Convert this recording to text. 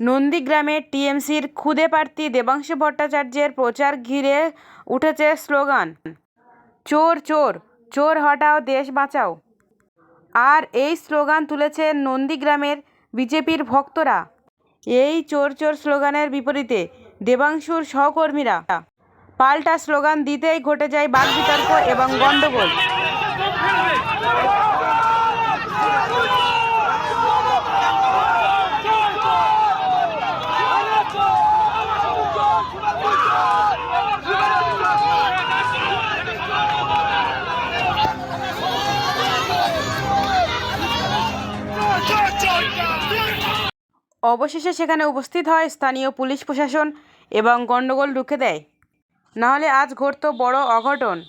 নন্দীগ্রামে টিএমসির খুদে প্রার্থী দেবাংশু ভট্টাচার্যের প্রচার ঘিরে উঠেছে স্লোগান, চোর চোর চোর হটাও, দেশ বাঁচাও। আর এই স্লোগান তুলেছে নন্দীগ্রামের বিজেপির ভক্তরা। এই চোর চোর স্লোগানের বিপরীতে দেবাংশুর সহকর্মীরা পাল্টা স্লোগান দিতেই ঘটে যায় বাক বিতর্ক এবং গণ্ডগোল। অবশেষে সেখানে উপস্থিত হয় স্থানীয় পুলিশ প্রশাসন এবং গণ্ডগোল রুখে দেয়। নাহলে আজ ঘটত বড় অঘটন।